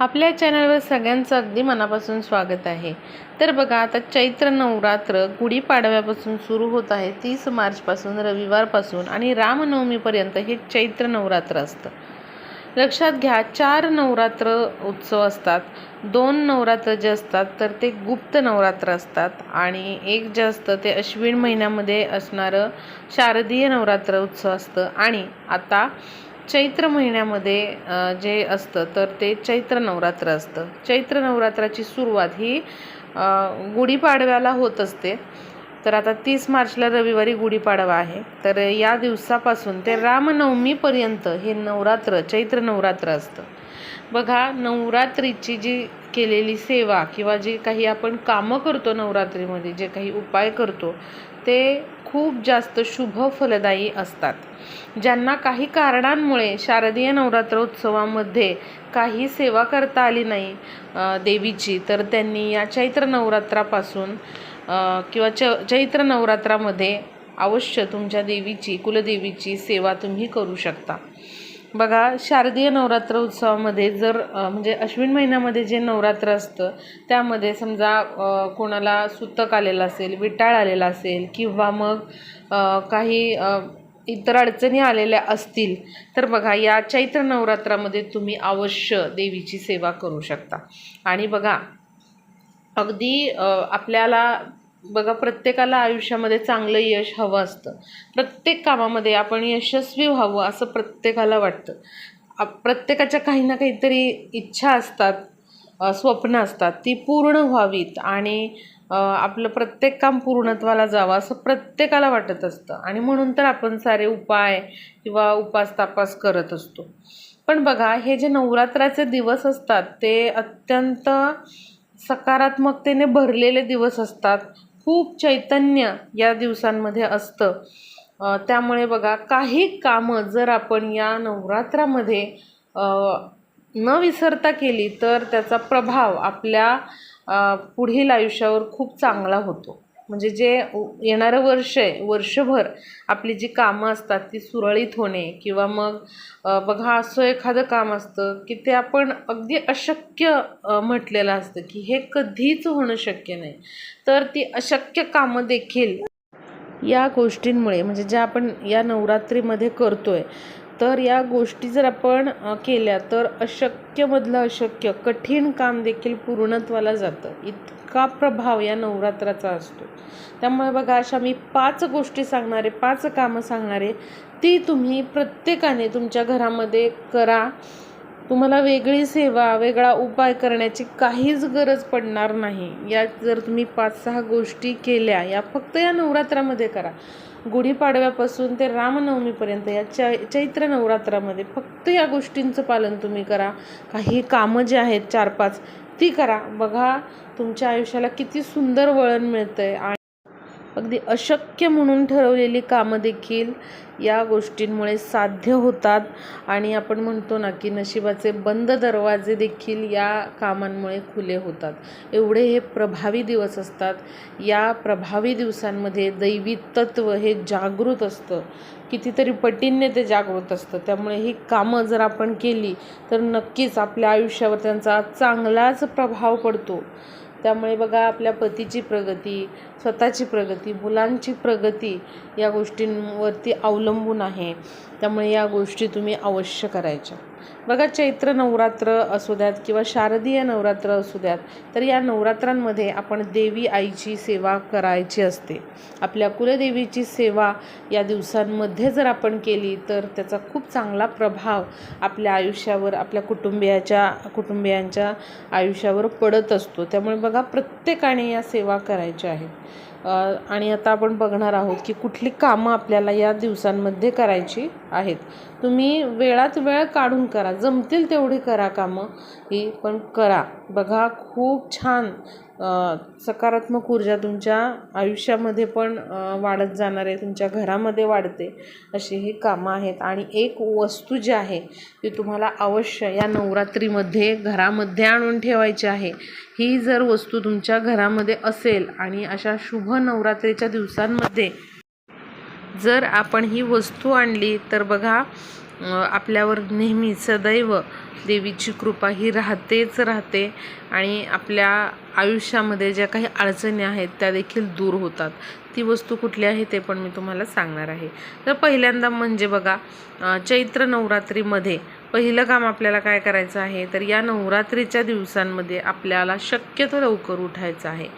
आपल्या चॅनलवर सगळ्यांचं अगदी मनापासून स्वागत आहे. तर बघा आता चैत्र नवरात्र गुढीपाडव्यापासून सुरू होत आहे. तीस मार्चपासून रविवारपासून आणि रामनवमीपर्यंत हे चैत्र नवरात्र असतं. लक्षात घ्या चार नवरात्र उत्सव असतात. दोन नवरात्र जे असतात तर ते गुप्त नवरात्र असतात. आणि एक जे असतं ते अश्विन महिन्यामध्ये असणारं शारदीय नवरात्र उत्सव असतं. आणि आता चैत्र महिन्यामध्ये जे असतं तर ते चैत्र नवरात्र असतं. चैत्र नवरात्राची सुरुवात ही गुढीपाडव्याला होत असते. तर आता तीस मार्चला रविवारी गुढीपाडवा आहे. तर या दिवसापासून ते रामनवमीपर्यंत हे नवरात्र चैत्र नवरात्र असतं. बघा नवरात्रीची जी केलेली सेवा किंवा जे काही आपण कामं करतो नवरात्रीमध्ये जे काही उपाय करतो ते खूप जास्त शुभ फलदायी असतात. ज्यांना काही कारणांमुळे शारदीय नवरात्र उत्सवामध्ये काही सेवा करता आली नाही देवीची तर त्यांनी या चैत्र नवरात्रापासून किंवा च चैत्र नवरात्रामध्ये अवश्य तुमच्या देवीची कुलदेवीची सेवा तुम्ही करू शकता. बघा शारदीय नवरात्र उत्सवामध्ये जर म्हणजे अश्विन महिन्यामध्ये जे नवरात्र असतं त्यामध्ये समजा कोणाला सुतक आलेलं असेल विटाळ आलेला असेल किंवा मग काही इतर अडचणी आलेल्या असतील तर बघा या चैत्र नवरात्रामध्ये तुम्ही अवश्य देवीची सेवा करू शकता. आणि बघा अगदी आपल्याला बघा प्रत्येकाला आयुष्यामध्ये चांगलं यश हवं असतं. प्रत्येक कामामध्ये आपण यशस्वी व्हावं असं प्रत्येकाला वाटतं. प्रत्येकाच्या काही ना काहीतरी इच्छा असतात स्वप्न असतात ती पूर्ण व्हावीत आणि आपलं प्रत्येक काम पूर्णत्वाला जावं असं प्रत्येकाला वाटत असतं. आणि म्हणून तर आपण सारे उपाय किंवा उपास तापास करत असतो. पण बघा हे जे नवरात्राचे दिवस असतात ते अत्यंत सकारात्मकतेने भरलेले दिवस असतात. खूप चैतन्य या दिवसांमध्ये असतं. त्यामुळे बघा काही कामं जर आपण या नवरात्रामध्ये न विसरता केली तर त्याचा प्रभाव आपल्या पुढील आयुष्यावर खूप चांगला होतो. म्हणजे जे येणारं वर्ष आहे वर्षभर आपली जी कामं असतात ती सुरळीत होणे किंवा मग बघा असं एखादं काम असतं की ते आपण अगदी अशक्य म्हटलेलं असतं की हे कधीच होणं शक्य नाही. तर ती अशक्य कामं देखील या गोष्टींमुळे म्हणजे ज्या आपण या नवरात्रीमध्ये करतो आहे तर या गोष्टी जर आपण केल्या तर अशक्यमधलं अशक्य कठीण काम देखील पूर्णत्वाला जातं. इतका प्रभाव या नवरात्राचा असतो? त्यामुळे बघा अशा मी पाच गोष्टी सांगणारे पाच कामं सांगणारे ती तुम्ही प्रत्येकाने तुमच्या घरामध्ये करा. तुम्हाला वेगळी सेवा वेगळा उपाय करण्याची काहीच गरज पडणार नाही. या जर तुम्ही पाच सहा गोष्टी केल्या या फक्त या नवरात्रामध्ये करा. गुढीपाडव्यापासून ते रामनवमीपर्यंत या चै चैत्र नवरात्रामध्ये फक्त या गोष्टींचं पालन तुम्ही करा. काही कामं जी आहेत चार पाच ती करा. बघा तुमच्या आयुष्याला किती सुंदर वळण मिळतं आहे आणि अगदी अशक्य म्हणून ठरवलेली कामं देखील या गोष्टींमुळे साध्य होतात. आणि आपण म्हणतो ना की नशिबाचे बंद दरवाजे देखील या कामांमुळे खुले होतात. एवढे हे प्रभावी दिवस असतात. या प्रभावी दिवसांमध्ये दैवी तत्व हे जागृत असतं. कितीतरी पटींनी ते जागृत असतं. त्यामुळे ही कामं जर आपण केली तर नक्कीच आपल्या आयुष्यावर त्यांचा चांगलाच प्रभाव पडतो. त्यामुळे बघा आपल्या पतीची प्रगती स्वतःची प्रगती मुलांची प्रगती या गोष्टींवरती अवलंबून आहे. त्यामुळे या गोष्टी तुम्ही अवश्य करायच्या. बघा चैत्र नवरात्र असू द्यात किंवा शारदीय नवरात्र असू द्यात तर या नवरात्रांमध्ये आपण देवी आईची सेवा करायची असते. आपल्या कुलदेवीची सेवा या दिवसांमध्ये जर आपण केली तर त्याचा खूप चांगला प्रभाव आपल्या आयुष्यावर आपल्या कुटुंबियाच्या कुटुंबियांच्या आयुष्यावर पडत असतो. त्यामुळे बघा प्रत्येकाने या सेवा करायच्या आहेत. आणि आता आपण बघणार आहोत की कुठली कामं आपल्याला या दिवसांमध्ये करायची आहेत. तुम्ही वेळात वेळ काढून करा. जमतील तेवढी करा कामं. ही पण करा. बघा खूप छान सकारात्मक ऊर्जा तुमच्या आयुष्यामध्ये पण वाढत जाणार आहे तुमच्या घरामध्ये वाढते अशी ही कामं आहेत. आणि एक वस्तू जी आहे ती तुम्हाला अवश्य या नवरात्रीमध्ये घरामध्ये आणून ठेवायची आहे. ही जर वस्तू तुमच्या घरामध्ये असेल आणि अशा शुभ नवरात्रीच्या दिवसांमध्ये जर आपण ही वस्तू आणली तर बघा आपल्यावर नेहमी सदैव देवीची कृपा ही राहतेच राहते आणि आपल्या आयुष्यामध्ये ज्या काही अडचणी आहेत त्या देखील दूर होतात. ती वस्तू कुठली आहे ते पण मी तुम्हाला सांगणार आहे. तर पहिल्यांदा म्हणजे बघा चैत्र नवरात्रीमध्ये पहिलं काम आपल्याला काय करायचं आहे? तर या नवरात्रीच्या दिवसांमध्ये आपल्याला शक्यतो लवकर उठायचं आहे.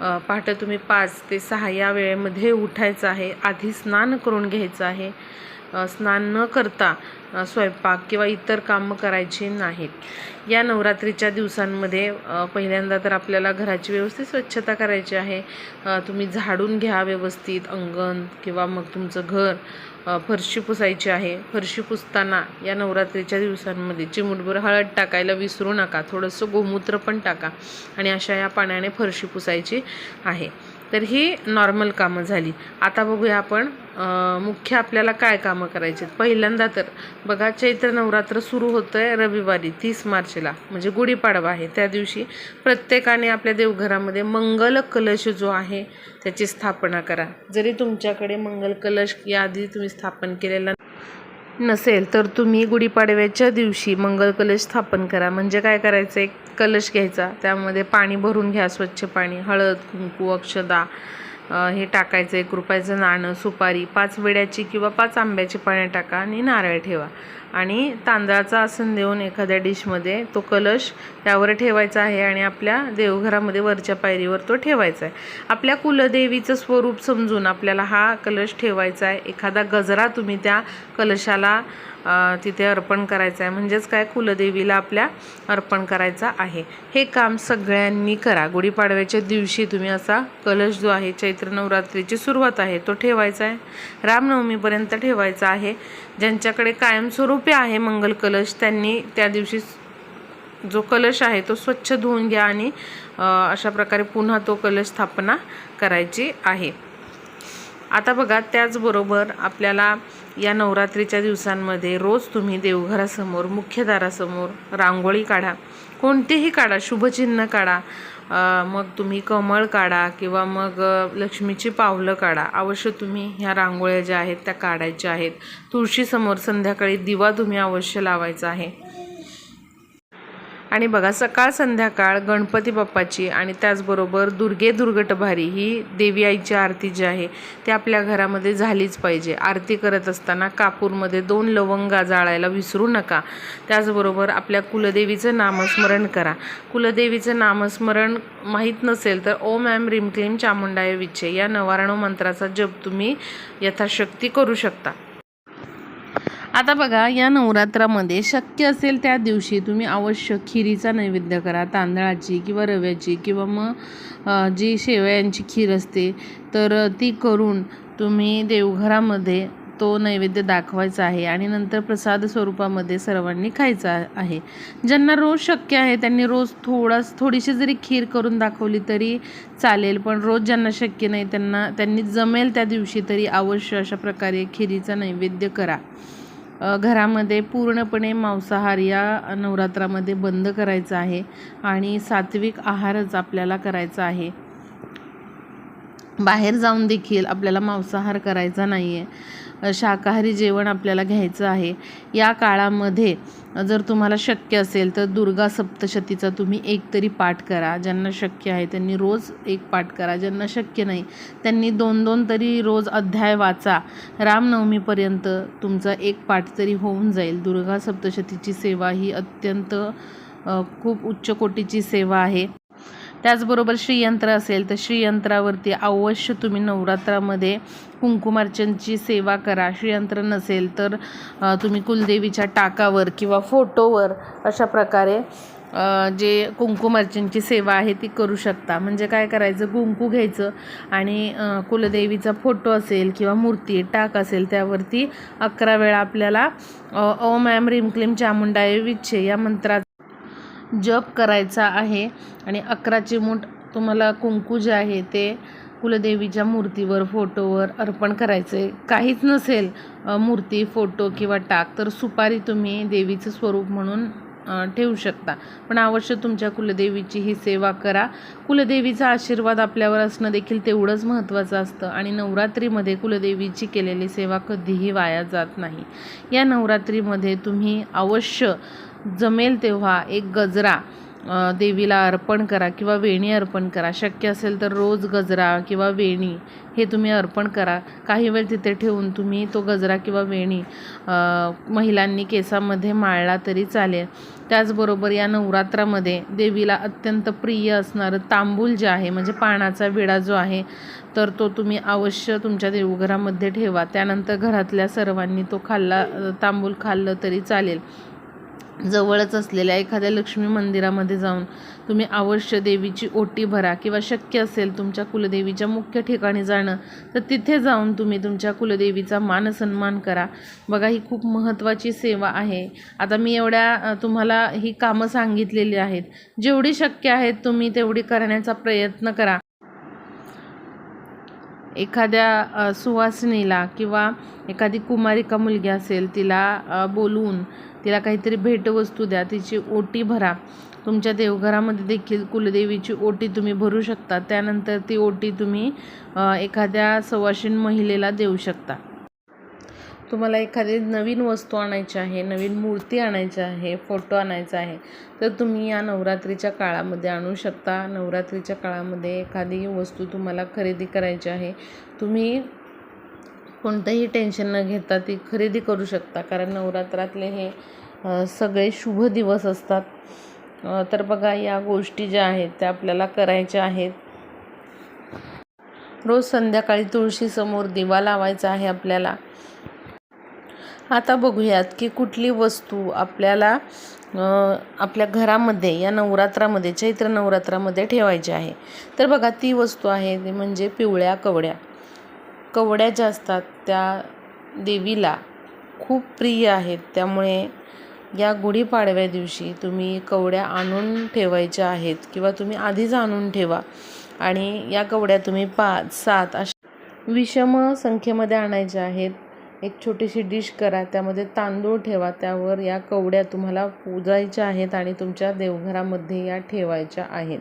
पहाटे तुम्ही पाच ते सहा या वेळेमध्ये उठायचं आहे. आधी स्नान करून घ्यायचं आहे. स्नान न करता स्वयंपाक किंवा इतर कामं करायची नाहीत. या नवरात्रीच्या दिवसांमध्ये पहिल्यांदा तर आपल्याला घराची व्यवस्थित स्वच्छता करायची आहे. तुम्ही झाडून घ्या व्यवस्थित अंगण किंवा मग तुमचं घर फरशी पुसायची आहे. फरशी पुसताना या नवरात्रीच्या दिवसांमध्ये चिमूटभर हळद टाकायला विसरू नका. थोडंसं गोमूत्र पण टाका आणि अशा या पाण्याने फरशी पुसायची आहे. तर ही नॉर्मल कामं झाली. आता बघूया आपण मुख्य आपल्याला काय कामं करायची आहेत. पहिल्यांदा तर बघा चैत्र नवरात्र सुरू होतं आहे रविवारी तीस मार्चला. म्हणजे गुढीपाडवा आहे. त्या दिवशी प्रत्येकाने आपल्या देवघरामध्ये मंगल कलश जो आहे त्याची स्थापना करा. जरी तुमच्याकडे मंगल कलश याआधी तुम्ही स्थापन केलेला नसेल तर तुम्ही गुढीपाडव्याच्या दिवशी मंगल कलश स्थापन करा. म्हणजे काय करायचं? एक कलश घ्यायचा. त्यामध्ये पाणी भरून घ्या स्वच्छ पाणी. हळद कुंकू अक्षदा. हे टाकायचं एक रुपयाचं नाणं सुपारी पाच विड्याची किंवा पाच आंब्याची पाने टाका आणि नारळ ठेवा. आणि तांदळाचा आसन देऊन एखाद्या डिशमध्ये तो कलश त्यावर ठेवायचा आहे आणि आपल्या देवघरामध्ये वरच्या पायरीवर तो ठेवायचा आहे. आपल्या कुलदेवीचं स्वरूप समजून आपल्याला हा कलश ठेवायचा आहे. एखादा गजरा तुम्ही त्या कलशाला तिथे अर्पण करायचं आहे. म्हणजेच काय? कुलदेवीला आपल्या अर्पण करायचा आहे. हे काम सगळ्यांनी करा. गुढीपाडव्याच्या दिवशी तुम्ही असा कलश जो आहे चैत्र नवरात्रीची सुरुवात आहे तो ठेवायचा आहे. रामनवमीपर्यंत ठेवायचा आहे. ज्यांच्याकडे कायमस्वरूपी आहे मंगल कलश त्यांनी त्या दिवशी जो कलश आहे तो स्वच्छ धुवून घ्या आणि अशा प्रकारे पुन्हा तो कलश स्थापना करायची आहे. आता बघा त्याचबरोबर आपल्याला या नवरात्रीच्या दिवसांमध्ये रोज तुम्ही देवघरासमोर मुख्य दारासमोर रांगोळी काढा. कोणतेही काढा शुभचिन्ह काढा. मग तुम्ही कमळ काढा किंवा मग लक्ष्मीची पावलं काढा. अवश्य तुम्ही ह्या रांगोळ्या ज्या आहेत त्या काढायच्या आहेत. तुळशीसमोर संध्याकाळी दिवा तुम्ही अवश्य लावायचा आहे. आणि बघा सकाळ संध्याकाळ गणपती बाप्पाची आणि त्याचबरोबर दुर्गे दुर्गटभारी ही देवी आईची आरती जी आहे ती आपल्या घरामध्ये झालीच पाहिजे. आरती करत असताना कापूरमध्ये दोन लवंगा जाळायला विसरू नका. त्याचबरोबर आपल्या कुलदेवीचं नामस्मरण करा. कुलदेवीचं नामस्मरण माहीत नसेल तर ओम ॲम रिमक्लीम चामुंडाय विच्छे या नवारणव मंत्राचा जप तुम्ही यथाशक्ती करू शकता. आता बघा या नवरात्रामध्ये शक्य असेल त्या दिवशी तुम्ही अवश्य खिरीचा नैवेद्य करा तांदळाची किंवा रव्याची किंवा मग जी शेवयांची खीर असते तर ती करून तुम्ही देवघरामध्ये तो नैवेद्य दाखवायचा आहे आणि नंतर प्रसाद स्वरूपामध्ये सर्वांनी खायचा आहे. ज्यांना रोज शक्य आहे त्यांनी रोज थोडाच थोडीशी जरी खीर करून दाखवली तरी चालेल पण रोज ज्यांना शक्य नाही त्यांना त्यांनी जमेल त्या दिवशी तरी अवश्य अशा प्रकारे खिरीचा नैवेद्य करा. घरामध्ये पूर्णपणे मांसाहार या नवरात्रामध्ये बंद करायचा आहे आणि सात्विक आहारच आपल्याला करायचा आहे. बाहेर जाऊन देखील आपल्याला मांसाहार करायचा नाही आहे शाकाहारी जेवण आपल्याला घ्यायचं आहे. या काळामध्ये जर तुम्हाला शक्य असेल तर दुर्गा सप्तशतीचा तुम्ही एक तरी पाठ करा. ज्यांना शक्य आहे त्यांनी रोज एक पाठ करा. ज्यांना शक्य नाही त्यांनी दोन दोन तरी रोज अध्याय वाचा. रामनवमीपर्यंत तुमचा एक पाठ तरी होऊन जाईल. दुर्गा सप्तशतीची सेवा ही अत्यंत खूप उच्च कोटीची सेवा आहे. त्याचबरोबर श्रीयंत्र असेल तर श्रीयंत्रावरती अवश्य तुम्ही नवरात्रामध्ये कुंकुमार्चनची सेवा करा. श्रीयंत्र नसेल तर तुम्ही कुलदेवीच्या टाकावर किंवा फोटोवर अशा प्रकारे जे कुंकुमार्चनची सेवा आहे ती करू शकता. म्हणजे काय करायचं? कुंकू घ्यायचं आणि कुलदेवीचा फोटो असेल किंवा मूर्ती टाक असेल त्यावरती अकरा वेळा आपल्याला ओम ॲम रिम क्लीम चामुंडाय विच्छे या मंत्राचा जप करायचा आहे आणि अकराची मूठ तुम्हाला कुंकू जे आहे ते कुलदेवीच्या मूर्तीवर फोटोवर अर्पण करायचं आहे काहीच नसेल मूर्ती फोटो किंवा टाक तर सुपारी तुम्ही देवीचं स्वरूप म्हणून ठेवू शकता. पण अवश्य तुमच्या कुलदेवीची ही सेवा करा. कुलदेवीचा आशीर्वाद आपल्यावर असणं देखील तेवढंच महत्त्वाचं असतं आणि नवरात्रीमध्ये कुलदेवीची केलेली सेवा कधीही वाया जात नाही. या नवरात्रीमध्ये तुम्ही अवश्य जमेल तेव्हा एक गजरा देवीला अर्पण करा किंवा वेणी अर्पण करा. शक्य असेल तर रोज गजरा किंवा वेणी हे तुम्ही अर्पण करा. काही वेळ तिथे ठेवून तुम्ही तो गजरा किंवा वेणी महिलांनी केसामध्ये माळला तरी चालेल. त्याचबरोबर या नवरात्रामध्ये देवीला अत्यंत प्रिय असणारं तांबूल जे आहे म्हणजे पानाचा विडा जो आहे तर तो तुम्ही अवश्य तुमच्या देवघरामध्ये ठेवा. त्यानंतर घरातल्या सर्वांनी तो खाल्ला तांबूल खाल्लं तरी चालेल. जवळच असलेल्या एखाद्या लक्ष्मी मंदिरामध्ये जाऊन तुम्ही अवश्य देवीची ओटी भरा किंवा शक्य असेल तुमच्या कुलदेवीच्या मुख्य ठिकाणी जाणं तर तिथे जाऊन तुम्ही तुमच्या कुलदेवीचा मानसन्मान करा. बघा ही खूप महत्त्वाची सेवा आहे. आता मी एवढ्या तुम्हाला ही कामं सांगितलेली आहेत. जेवढी शक्य आहेत तुम्ही तेवढी करण्याचा प्रयत्न करा. एखाद्या सुवासिनीला किंवा एखादी कुमारिका मुलगी असेल तिला बोलवून तिला काहीतरी भेटवस्तू द्या तिची ओटी भरा. तुमच्या देवघरामध्ये देखील कुलदेवीची ओटी तुम्ही भरू शकता. त्यानंतर ती ओटी तुम्ही एखाद्या सवाशीण महिलेला देऊ शकता. तुम्हाला एखादी नवीन वस्तू आणायची आहे नवीन मूर्ती आणायची आहे फोटो आणायचा आहे तर तुम्ही या नवरात्रीच्या काळामध्ये आणू शकता. नवरात्रीच्या काळामध्ये एखादी वस्तू तुम्हाला खरेदी करायची आहे तुम्ही कोणतंही टेन्शन न घेता ती खरेदी करू शकता. कारण नवरात्रातले हे सगळे शुभ दिवस असतात. तर बघा या गोष्टी ज्या आहेत त्या आपल्याला करायच्या आहेत. रोज संध्याकाळी तुळशीसमोर दिवा लावायचा आहे आपल्याला. आता बघूयात की कुठली वस्तू आपल्याला आपल्या घरामध्ये या नवरात्रामध्ये चैत्र नवरात्रामध्ये ठेवायची आहे. तर बघा ती वस्तू आहे ती म्हणजे पिवळ्या कवड्या. कवड्या ज्या असतात त्या देवीला खूप प्रिय आहेत. त्यामुळे या गुढीपाडव्या दिवशी तुम्ही कवड्या आणून ठेवायच्या आहेत किंवा तुम्ही आधीच आणून ठेवा. आणि या कवड्या तुम्ही पाच सात अशा विषम संख्येमध्ये आणायच्या आहेत. एक छोटीशी डिश करा त्यामध्ये तांदूळ ठेवा त्यावर या कवड्या तुम्हाला पूजायच्या आहेत आणि तुमच्या देवघरामध्ये या ठेवायच्या आहेत.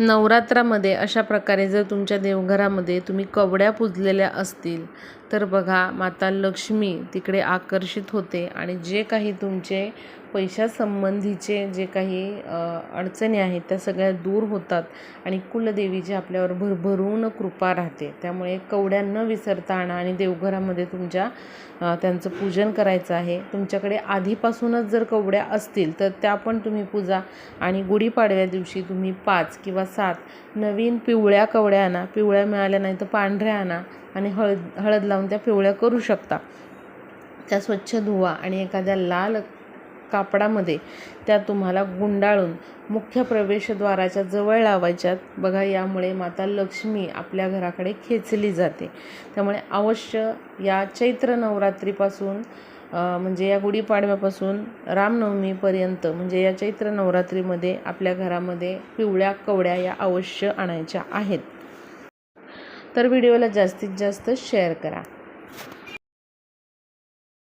नवरात्रामध्ये अशा प्रकारे जर तुमच्या देवघरामध्ये तुम्ही कवड्या पुजलेल्या असतील तर बघा माता लक्ष्मी तिकडे आकर्षित होते आणि जे काही तुमचे पैशासंबंधीचे जे काही अडचणी आहेत त्या सगळ्या दूर होतात आणि कुलदेवीची आपल्यावर भरभरून कृपा राहते. त्यामुळे कवड्या न विसरता आणा आणि देवघरामध्ये तुमच्या त्यांचं पूजन करायचं आहे. तुमच्याकडे आधीपासूनच जर कवड्या असतील तर त्या पण तुम्ही पूजा आणि गुढीपाडव्या दिवशी तुम्ही पाच किंवा सात नवीन पिवळ्या कवड्या आणा. पिवळ्या मिळाल्या नाही तर पांढऱ्या आणा. आणि हळद हळद लावून त्या पिवळ्या करू शकता. त्या स्वच्छ धुवा आणि एखाद्या लाल कापडामध्ये त्या तुम्हाला गुंडाळून मुख्य प्रवेशद्वाराच्या जवळ लावायच्यात. बघा यामुळे माता लक्ष्मी आपल्या घराकडे खेचली जाते. त्यामुळे अवश्य या चैत्र नवरात्रीपासून म्हणजे या गुढीपाडव्यापासून रामनवमीपर्यंत म्हणजे या चैत्र नवरात्रीमध्ये आपल्या घरामध्ये पिवळ्या कवड्या या अवश्य आणायच्या आहेत. तर व्हिडिओला जास्तीत जास्त शेअर करा.